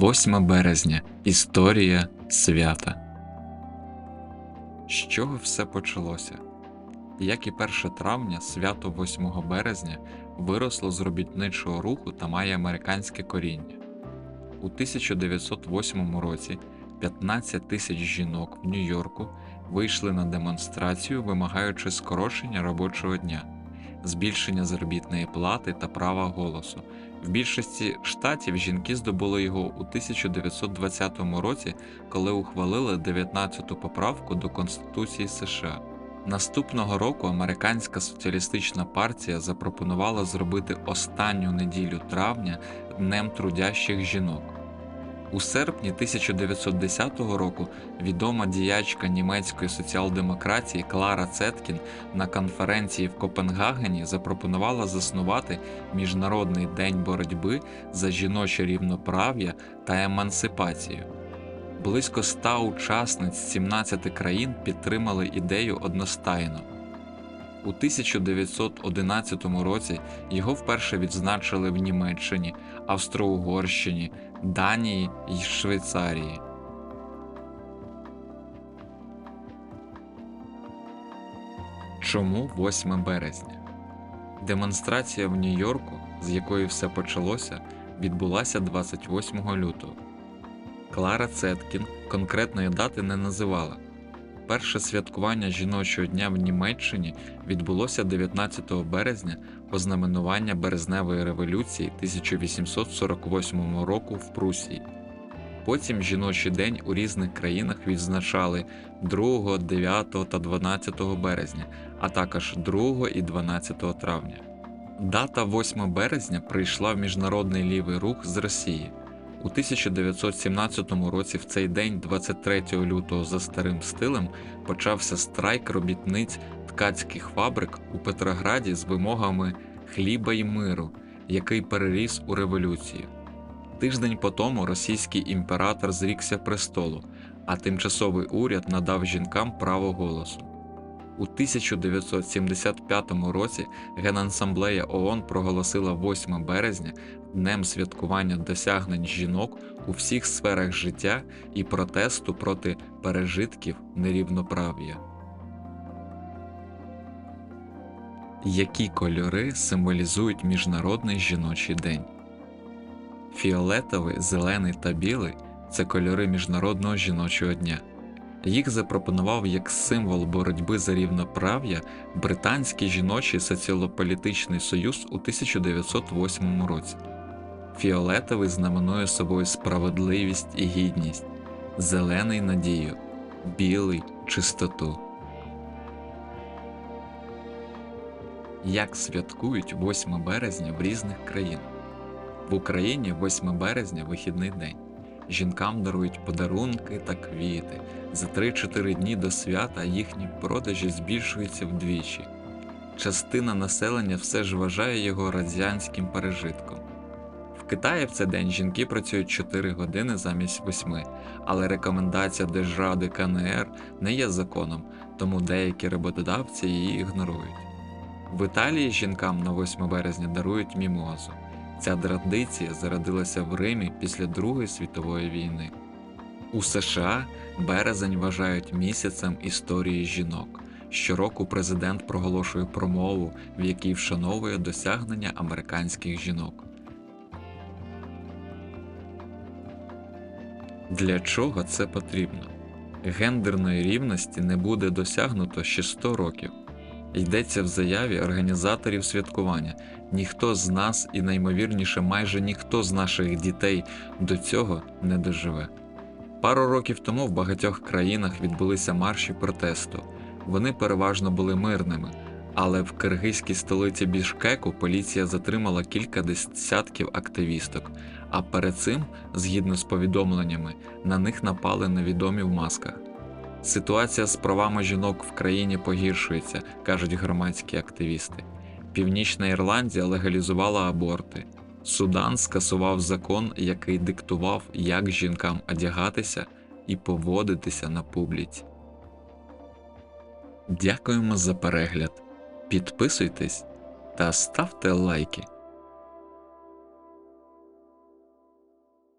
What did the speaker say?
8 березня Історія свята. З чого все почалося? Як і 1 травня, свято 8 березня виросло з робітничого руху та має американське коріння. У 1908 році 15 тисяч жінок в Нью-Йорку вийшли на демонстрацію, вимагаючи скорочення робочого дня, збільшення заробітної плати та права голосу. В більшості штатів жінки здобули його у 1920 році, коли ухвалили 19-ту поправку до Конституції США. Наступного року американська соціалістична партія запропонувала зробити останню неділю травня Днем трудящих жінок. У серпні 1910 року відома діячка німецької соціал-демократії Клара Цеткін на конференції в Копенгагені запропонувала заснувати Міжнародний день боротьби за жіноче рівноправ'я та емансипацію. Близько ста учасниць з 17 країн підтримали ідею одностайно. У 1911 році його вперше відзначили в Німеччині, Австро-Угорщині, Данії й Швейцарії. Чому 8 березня? Демонстрація в Нью-Йорку, з якої все почалося, відбулася 28 лютого. Клара Цеткін конкретної дати не називала. Перше святкування жіночого дня в Німеччині відбулося 19 березня ознаменування березневої революції 1848 року в Прусії. Потім жіночий день у різних країнах відзначали 2, 9 та 12 березня, а також 2 і 12 травня. Дата 8 березня прийшла в міжнародний лівий рух з Росії. У 1917 році в цей день, 23 лютого, за старим стилем, почався страйк робітниць ткацьких фабрик у Петрограді з вимогами хліба й миру, який переріс у революцію. Тиждень по тому російський імператор зрікся престолу, а тимчасовий уряд надав жінкам право голосу. У 1975 році Генасамблея ООН проголосила 8 березня днем святкування досягнень жінок у всіх сферах життя і протесту проти пережитків нерівноправ'я. Які кольори символізують Міжнародний жіночий день? Фіолетовий, зелений та білий це кольори Міжнародного жіночого дня. Їх запропонував як символ боротьби за рівноправ'я Британський жіночий соціально-політичний союз у 1908 році. Фіолетовий знаменує собою справедливість і гідність, зелений надію, білий чистоту. Як святкують 8 березня в різних країнах? В Україні 8 березня вихідний день. Жінкам дарують подарунки та квіти. За 3-4 дні до свята їхні продажі збільшуються вдвічі. Частина населення все ж вважає його радянським пережитком. В Китаї в цей день жінки працюють 4 години замість 8, але рекомендація Держради КНР не є законом, тому деякі роботодавці її ігнорують. В Італії жінкам на 8 березня дарують мімозу. Ця традиція зародилася в Римі після Другої світової війни. У США березень вважають місяцем історії жінок. Щороку президент проголошує промову, в якій вшановує досягнення американських жінок. Для чого це потрібно? Гендерної рівності не буде досягнуто ще 100 років. Йдеться в заяві організаторів святкування. Ніхто з нас і наймовірніше майже ніхто з наших дітей до цього не доживе. Пару років тому в багатьох країнах відбулися марші протесту. Вони переважно були мирними, але в киргизькій столиці Бішкеку поліція затримала кілька десятків активісток, а перед цим, згідно з повідомленнями, на них напали невідомі в масках. Ситуація з правами жінок в країні погіршується, кажуть громадські активісти. Північна Ірландія легалізувала аборти. Судан скасував закон, який диктував, як жінкам одягатися і поводитися на публіці. Дякуємо за перегляд. Підписуйтесь та ставте лайки.